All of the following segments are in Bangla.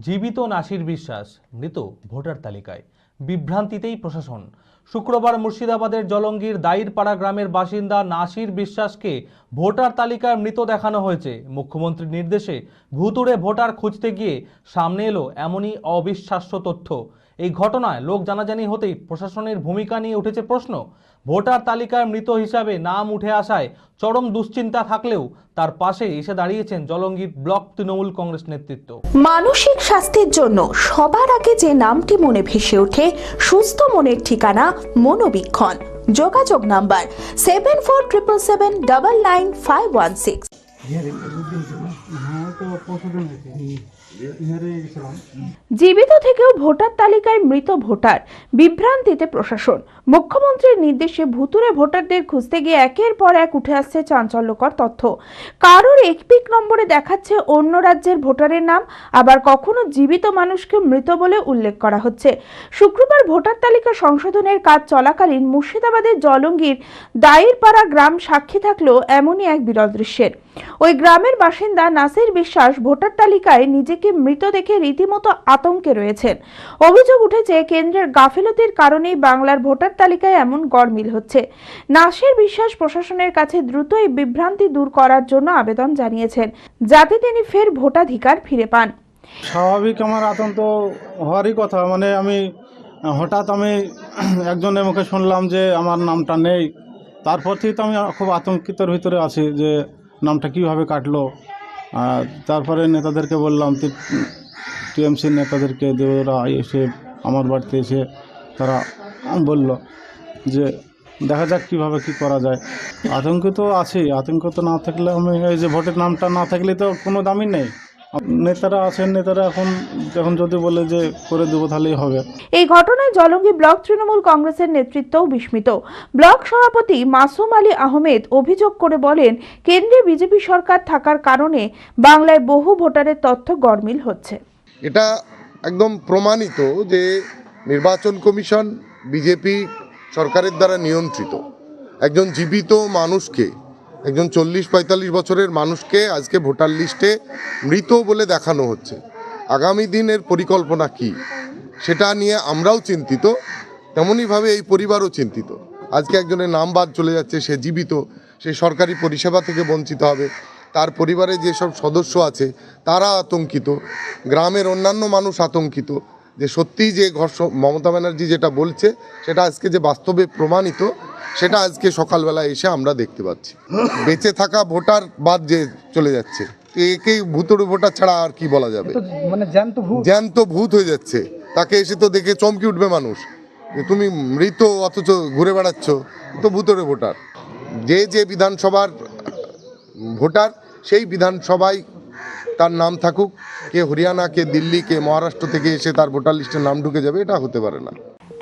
জীবিত নাসির বিশ্বাস মৃত ভোটার তালিকায়। বিভ্রান্তিতেই প্রশাসন। শুক্রবার মুর্শিদাবাদের জলঙ্গির দাইরপাড়া গ্রামের বাসিন্দা নাসির বিশ্বাসকে ভোটার তালিকায় মৃত দেখানো হয়েছে। মুখ্যমন্ত্রীর নির্দেশে ভুতুড়ে ভোটার খুঁজতে গিয়ে সামনে এলো এমনই অবিশ্বাস্য তথ্য। এই ঘটনায় লোক জানাজানি হতেই প্রশাসনের ভূমিকা নিয়ে উঠেছে প্রশ্ন। ভোটার তালিকার মৃত হিসাবে নাম উঠে আসায় চরম দুশ্চিন্তা থাকলেও তার পাশে এসে দাঁড়িয়েছেন জলঙ্গির ব্লক তৃণমূল কংগ্রেস নেতৃত্ব। মানসিক স্বাস্থ্যের জন্য সবার আগে যে নামটি মনে ভেসে ওঠে, সুস্থ মনের ঠিকানা মনোবীক্ষণ যোগাযোগ number seven four triple seven double nine five one six জীবিত থেকেও ভোটার তালিকায় মৃত ভোটার, বিভ্রান্তিতে প্রশাসন। মুখ্যমন্ত্রীর নির্দেশে ভুতুরে ভোটারদের খুঁজতে গিয়ে একের পর এক উঠে আসছে চাঞ্চল্যকর তথ্য। কারোর একপিক নম্বরে দেখাচ্ছে অন্য রাজ্যের ভোটারের নাম, আবার কখনো জীবিত মানুষকে মৃত বলে উল্লেখ করা হচ্ছে। শুক্রবার ভোটার তালিকা সংশোধনের কাজ চলাকালীন মুর্শিদাবাদের জলঙ্গির দায়েরপাড়া গ্রাম সাক্ষী থাকল এমনই এক বিরল দৃশ্যের। ওই গ্রামের বাসিন্দা নাসির বিশ্বাস ভোটার তালিকায় নিজেকে মৃত দেখে রীতিমতো আতঙ্কে রয়েছেন। অভিযোগ উঠেছে, কেন্দ্রের গাফিলতির কারণেই বাংলার ভোটার তালিকায় এমন গড়মিল হচ্ছে। নাসির বিশ্বাস প্রশাসনের কাছে দ্রুত এই বিভ্রান্তি দূর করার জন্য আবেদন জানিয়েছেন, যাতে তিনি ফের ভোটাধিকার ফিরে পান। স্বাভাবিক আমার আতঙ্ক হওয়ারই কথা। মানে আমি, হঠাৎ আমি একজনের মুখে শুনলাম যে আমার নামটা নেই। তারপর থেকে তো আমি খুব আতঙ্কিতর ভিতরে আছি যে নামটা কীভাবে কাটলো? তারপরে নেতাদেরকে বললাম টিএমসির নেতাদেরকে ওরা এসে, আমার বাড়িতে এসে তারা বলল যে, দেখা যাক কীভাবে কী করা যায়। আতঙ্ক তো আছেই আতঙ্ক তো না থাকলে আমি এই যে ভোটের নামটা না থাকলে তো কোনো দামই নেই। নেতারা আছেন নেতারা এখন এখন যদি বলে যে করে দেবো তাহলেই হবে। এই ঘটনায় জলঙ্গি ব্লক তৃণমূল কংগ্রেসের নেতৃত্বও বিস্মিত। ব্লক সভাপতি মাসুম আলী আহমেদ অভিযোগ করে বলেন কেন্দ্রে বিজেপি সরকার থাকার কারণে বাংলায় বহু ভোটারের তথ্য গরমিল হচ্ছে। এটা একদম প্রমাণিত যে নির্বাচন কমিশন বিজেপি সরকারের দ্বারা নিয়ন্ত্রিত। একজন জীবিত মানুষকে একজন চল্লিশ পঁয়তাল্লিশ বছরের মানুষকে আজকে ভোটার লিস্টে মৃত বলে দেখানো হচ্ছে। আগামী দিনের পরিকল্পনা কি? সেটা নিয়ে আমরাও চিন্তিত, তেমনইভাবে এই পরিবারও চিন্তিত। আজকে একজনের নাম বাদ চলে যাচ্ছে, সে জীবিত, সে সরকারি পরিষেবা থেকে বঞ্চিত হবে। তার পরিবারে যেসব সদস্য আছে, তারা আতঙ্কিত। গ্রামের অন্যান্য মানুষ আতঙ্কিত যে সত্যিই যে ঘর মমতা ব্যানার্জি যেটা বলছে, সেটা আজকে যে বাস্তবে প্রমাণিত সেটা আজকে সকালবেলা এসে আমরা দেখতে পাচ্ছি। বেঁচে থাকা ভোটার বাদ যে চলে যাচ্ছে একেই ভূতড় ভোটার ছাড়া আর কি বলা যাবে? মানে জ্যান্ত ভূত। হয়ে যাচ্ছে। তাকে এসে তো দেখে চমকে উঠবে মানুষ। তুমি মৃত অথচ ঘুরে বেড়াচ্ছ তো ভূতরে ভোটার। যে যে বিধানসভার ভোটার সেই বিধানসভায় তার নাম থাকুক। কে হরিয়ানা কে দিল্লি কে মহারাষ্ট্র থেকে এসে তার ভোটার লিস্টে নাম ঢুকে যাবে এটা হতে পারে না।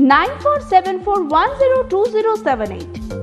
9474102078.